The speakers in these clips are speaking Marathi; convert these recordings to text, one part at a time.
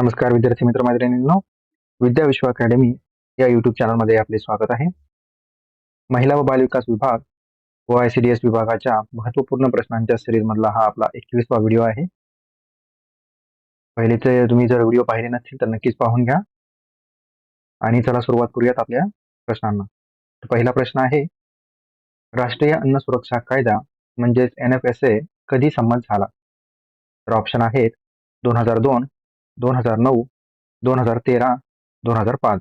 नमस्कार विद्यार्थी मित्र मैत्रिणींनो. विद्या विश्व अकॅडमी या युट्यूब चॅनलमध्ये आपले स्वागत आहे. महिला व बालविकास विभाग व आय सी डी एस विभागाच्या महत्त्वपूर्ण प्रश्नांच्या सिरीजमधला हा आपला एकवीसवा व्हिडिओ आहे. पहिले तुम्ही जर व्हिडिओ पाहिले नसतील तर नक्कीच पाहून घ्या. आणि चला सुरुवात करूयात आपल्या प्रश्नांना. तर पहिला प्रश्न आहे राष्ट्रीय अन्न सुरक्षा कायदा म्हणजेच एन एफ एस ए कधी संमत झाला? तर ऑप्शन आहेत दोन हजार दोन दोन हजार नऊ दोन हजार तेरा दोन हजार पाच.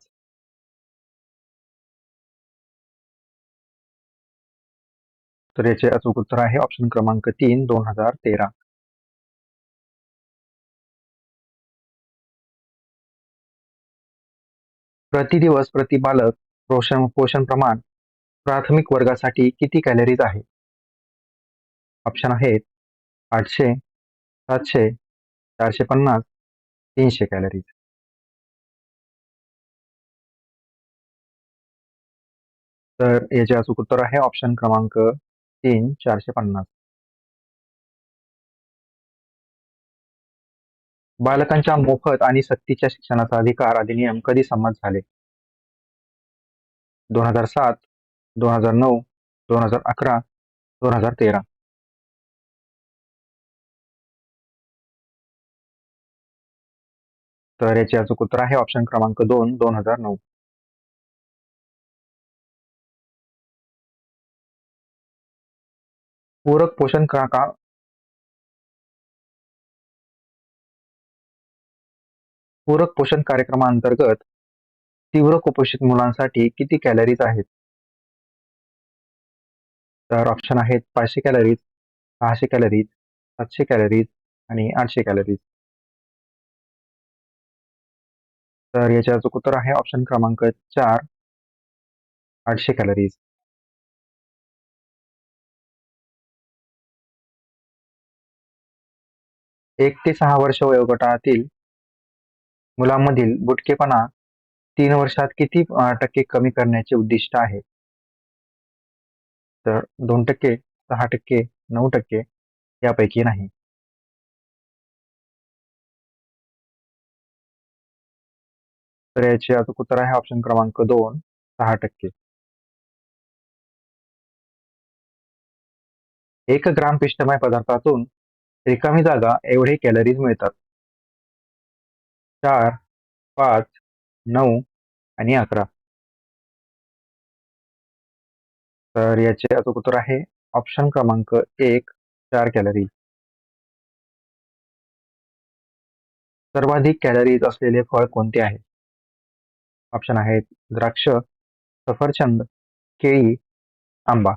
तर याचे अचूक उत्तर आहे ऑप्शन क्रमांक तीन दोन हजार तेरा. प्रति दिवस प्रति बालक पोषण पोषण प्रमाण प्राथमिक वर्गासाठी किती कॅलरीज आहे? ऑप्शन आहेत आठशे सातशे चारशे पन्नास तीनशे कॅलरीज तर याचे अचूक उत्तर आहे ऑप्शन क्रमांक तीन चारशे पन्नास. बालकांच्या मोफत आणि सक्तीच्या शिक्षणाचा अधिकार अधिनियम कधी संमत झाले? दोन हजार सात दोन हजार नऊ दोन हजार अकरा दोन हजार तेरा. तर याचे अचूक उत्तर आहे ऑप्शन क्रमांक दोन दोन हजार नऊ. पूरक पोषण का पूरक पोषण कार्यक्रमांतर्गत तीव्र कुपोषित मुलांसाठी किती कॅलरीज आहेत? तर ऑप्शन आहेत पाचशे कॅलरीज सहाशे कॅलरीज सातशे कॅलरीज आणि आठशे कॅलरीज तर याच्या अचूक उत्तर आहे ऑप्शन क्रमांक चार. आठशे कॅलरीज एक ते सहा वर्ष वयोगटातील मुलांमधील बुटकेपणा तीन वर्षात किती टक्के कमी करण्याचे उद्दिष्ट आहे? तर दोन टक्के सहा टक्के नऊ टक्के यापैकी नाही. तर याचे याचं उत्तर आहे ऑप्शन क्रमांक दोन सहा टक्के. एक ग्राम पिष्टमय पदार्थातून रिकामी जागा एवढे कॅलरीज मिळतात. चार पाच नऊ आणि अकरा. तर याचे अचूक उत्तर आहे ऑप्शन क्रमांक एक चार कॅलरी सर्वाधिक कॅलरीज असलेले फळ कोणते आहे? ऑप्शन आहेत. द्राक्ष सफरचंद केळी आंबा.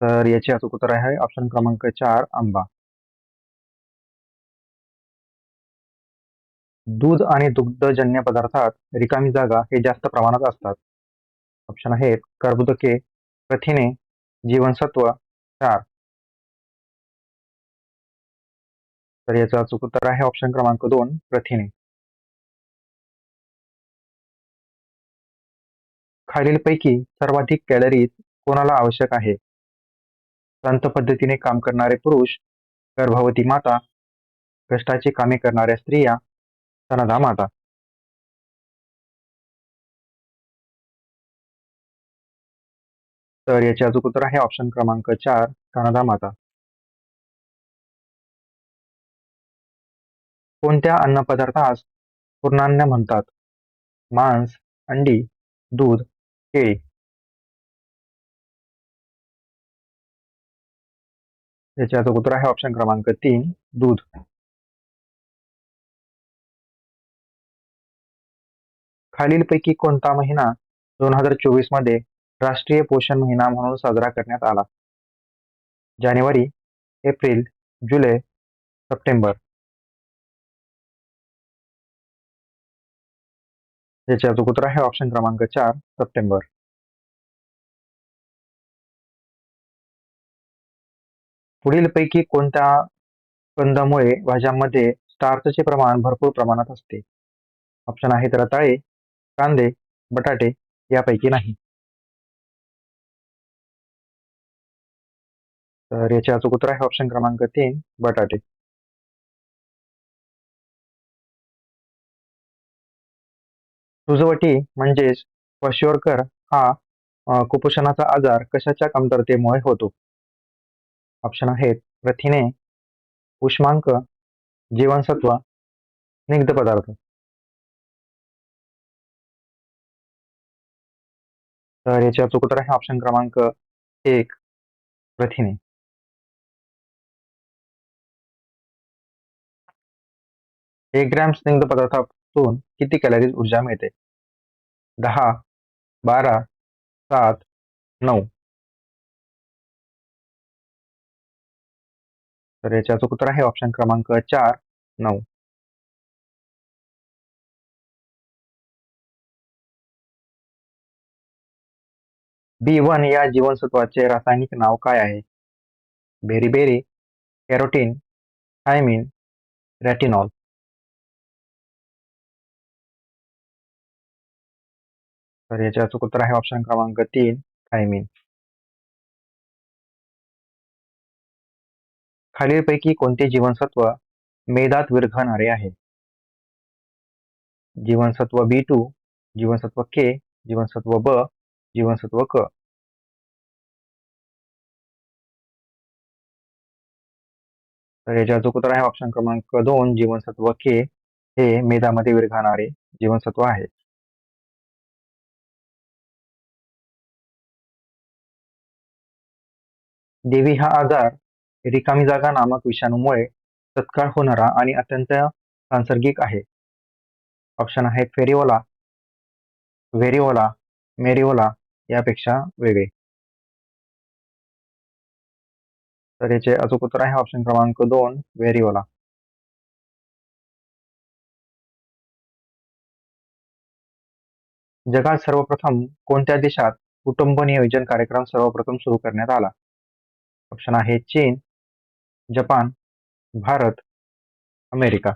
तर याचे अचूक उत्तर आहे. ऑप्शन क्रमांक चार आंबा. दूध आणि दुग्धजन्य पदार्थात रिकामी जागा हे जास्त प्रमाणात असतात. ऑप्शन आहेत. कर्बोदके प्रथिने जीवनसत्व क्षार तर याचं अचूक उत्तर आहे ऑप्शन क्रमांक दोन प्रथिने. खालीलपैकी सर्वाधिक कॅलरीज कोणाला आवश्यक आहे? संत पद्धतीने काम करणारे पुरुष गर्भवती माता कष्टाची कामे करणाऱ्या स्त्रिया सनदा माता. तर याचे अचूक उत्तर आहे ऑप्शन क्रमांक चार सनदा माता. कोणत्या अन्नपदार्थास पूर्णान्न म्हणतात? मांस अंडी दूध केळी. याचे उत्तर आहे ऑप्शन क्रमांक तीन दूध. खालीलपैकी कोणता महिना दोन हजार चोवीसमध्ये राष्ट्रीय पोषण महिना म्हणून साजरा करण्यात आला? जानेवारी एप्रिल जुलै सप्टेंबर. याचे अचूक उत्तर आहे. ऑप्शन क्रमांक चार सप्टेंबर. पुढीलपैकी कोणत्या कंदमुळे भाज्यांमध्ये स्टार्चचे प्रमाण भरपूर प्रमाणात असते? ऑप्शन आहेत रताळे कांदे बटाटे यापैकी नाही. तर याचे अचूक उत्तर आहे. ऑप्शन क्रमांक तीन बटाटे. सुजवटी म्हणजेच क्वशिओरकर हा कुपोषणाचा आजार कशाच्या कमतरतेमुळे होतो? ऑप्शन आहेत. प्रथिने उष्मांक जीवनसत्व स्निग्ध पदार्थ. तर याचे अचूक उत्तर आहे ऑप्शन क्रमांक एक प्रथिने. एक ग्रॅम स्निग्ध पदार्थ वस्तून किती कॅलरीज ऊर्जा मिळते? दहा बारा सात नऊ. तर याचे अचूक उत्तर आहे ऑप्शन क्रमांक चार नऊ. बी वन या जीवनसत्वाचे रासायनिक नाव काय आहे? Beriberi carotene thiamine retinol. तर याचे अचूक उत्तर आहे ऑप्शन क्रमांक तीन थायमिन. खालीलपैकी कोणते जीवनसत्व मेदात विरघळणारे आहे जीवनसत्व बी टू जीवनसत्व के जीवनसत्व ब जीवनसत्व क तर याचे अचूक उत्तर आहे ऑप्शन क्रमांक दोन जीवनसत्व के हे मेदामध्ये विरघळणारे जीवनसत्व आहे देवी हा आजार रिकामी जागा नामक विषाणूमुळे तत्काळ होणारा आणि अत्यंत सांसर्गिक आहे. ऑप्शन आहेत फेरिओला व्हेरिओला मेरिओला यापेक्षा वेगळे. तर याचे अचूक उत्तर आहे ऑप्शन क्रमांक दोन व्हेरिओला. जगात सर्वप्रथम कोणत्या देशात कुटुंब नियोजन कार्यक्रम सर्वप्रथम सुरू करण्यात आला? ऑप्शन आहे चीन जपान भारत अमेरिका.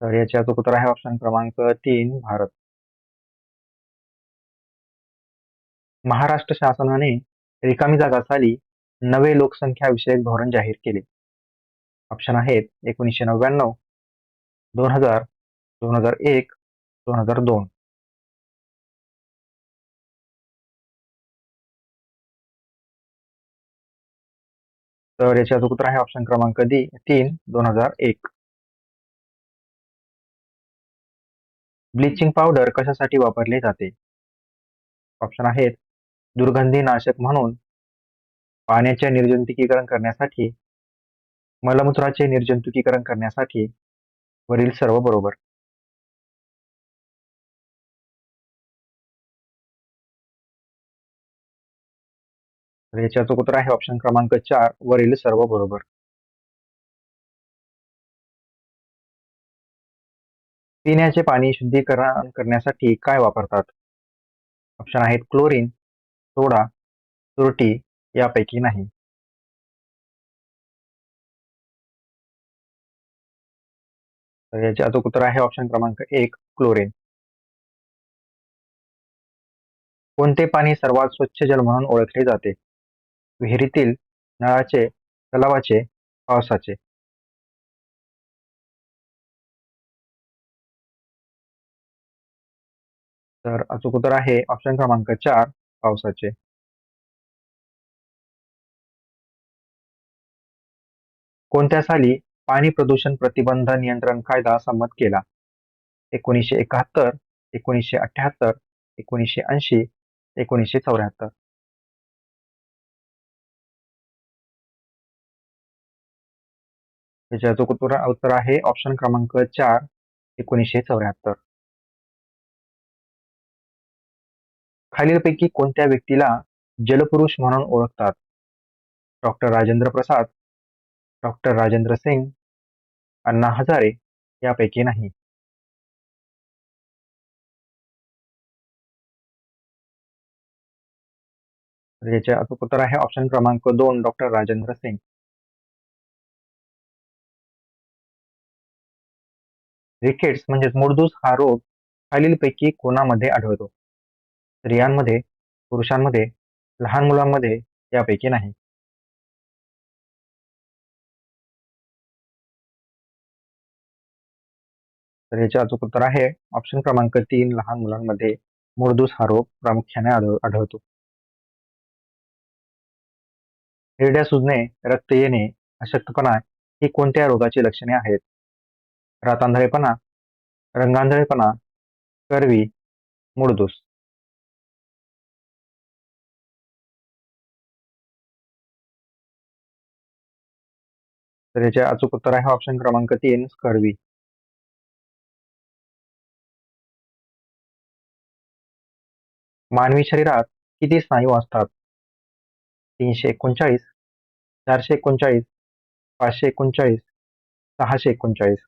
तर याचे अचूक उत्तर आहे ऑप्शन क्रमांक तीन भारत. महाराष्ट्र शासनाने रिकामी जागा साली नवे लोकसंख्या विषयक धोरण जाहीर केले. ऑप्शन आहेत एकोणीसशे नव्याण्णव दोन हजार दोन हजार एक दोन हजार दोन. तर याचे उत्तर आहे ऑप्शन क्रमांक डी तीन दोन हजार एक. ब्लिचिंग पावडर कशासाठी वापरले जाते? ऑप्शन आहेत दुर्गंधी नाशक म्हणून पाण्याचे निर्जंतुकीकरण करण्यासाठी मलमूत्राचे निर्जंतुकीकरण करण्यासाठी वरील सर्व बरोबर. तर याच्याचं उत्तर आहे ऑप्शन क्रमांक चार वरील सर्व बरोबर. पिण्याचे पाणी शुद्धीकरण करण्यासाठी काय वापरतात? ऑप्शन आहेत क्लोरीन सोडा तुरटी यापैकी नाही. तर याचे अचूक उत्तर आहे ऑप्शन क्रमांक एक क्लोरीन कोणते पाणी सर्वात स्वच्छ जल म्हणून ओळखले जाते? विहिरीतील नळाचे तलावाचे पावसाचे. तर अचूक उत्तर आहे ऑप्शन क्रमांक चार पावसाचे. कोणत्या साली पाणी प्रदूषण प्रतिबंध नियंत्रण कायदा संमत केला? एकोणीसशे एकाहत्तर एकोणीसशे अठ्याहत्तर एकोणीसशे ऐंशी एकोणीसशे चौऱ्याहत्तर. याच्या अचूक उत्तर उत्तर आहे? ऑप्शन क्रमांक चार एकोणीसशे चौऱ्याहत्तर. खालीलपैकी कोणत्या व्यक्तीला जलपुरुष म्हणून ओळखतात? डॉक्टर राजेंद्र प्रसाद डॉक्टर राजेंद्र सिंग अण्णा हजारे यापैकी नाही. याचे अचूक उत्तर आहे ऑप्शन क्रमांक दोन डॉक्टर राजेंद्र सिंग. रिकेट्स म्हणजेच मुडदूस हा रोग खालीलपैकी कोणामध्ये आढळतो? स्त्रियांमध्ये पुरुषांमध्ये लहान मुलांमध्ये यापैकी नाही. तर याचे अचूक उत्तर आहे ऑप्शन क्रमांक तीन लहान मुलांमध्ये मुरदूस हा रोग प्रामुख्याने आढळतो. हिरड्या सुजणे रक्त येणे अशक्तपणा ही कोणत्या रोगाची लक्षणे आहेत? रातांधळेपणा रंगांधळेपणा करवी मुडदूस. तर याचे अचूक उत्तर आहे ऑप्शन क्रमांक तीन करवी. मानवी शरीरात किती स्नायू असतात? तीनशे एकोणचाळीस चारशे एकोणचाळीस पाचशे एकोणचाळीस सहाशे एकोणचाळीस.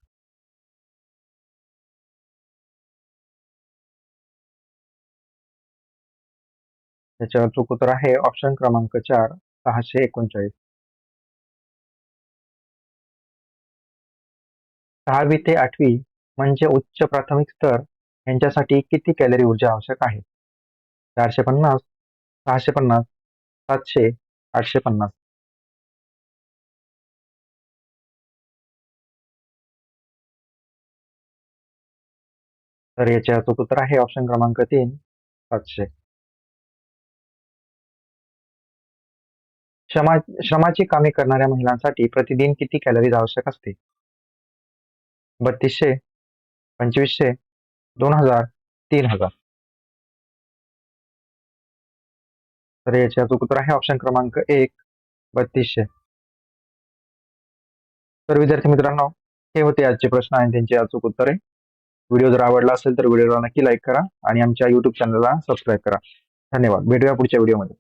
त्याचे अचूक उत्तर आहे. ऑप्शन क्रमांक चार सहाशे एकोणचाळीस. सहावी ते आठवी म्हणजे उच्च प्राथमिक स्तर यांच्यासाठी किती कॅलरी ऊर्जा आवश्यक आहे? चारशे पन्नास सहाशे पन्नास सातशे आठशे पन्नास. तर याचे अचूक उत्तर आहे. ऑप्शन क्रमांक तीन सातशे. श्रमा श्रमाची कामे करणाऱ्या महिलांसाठी प्रतिदिन किती कॅलरीज आवश्यक असते? बत्तीसशे पंचवीसशे दोन हजार तीन हजार तर याचे अचूक उत्तर आहे ऑप्शन क्रमांक एक बत्तीसशे. तर विद्यार्थी मित्रांनो हे होते आजचे प्रश्न आणि त्यांचे अचूक उत्तरे. व्हिडिओ जर आवडला असेल तर व्हिडिओला नक्की लाईक करा आणि आमच्या युट्यूब चॅनलला सबस्क्राईब करा. धन्यवाद. भेटूया पुढच्या व्हिडिओमध्ये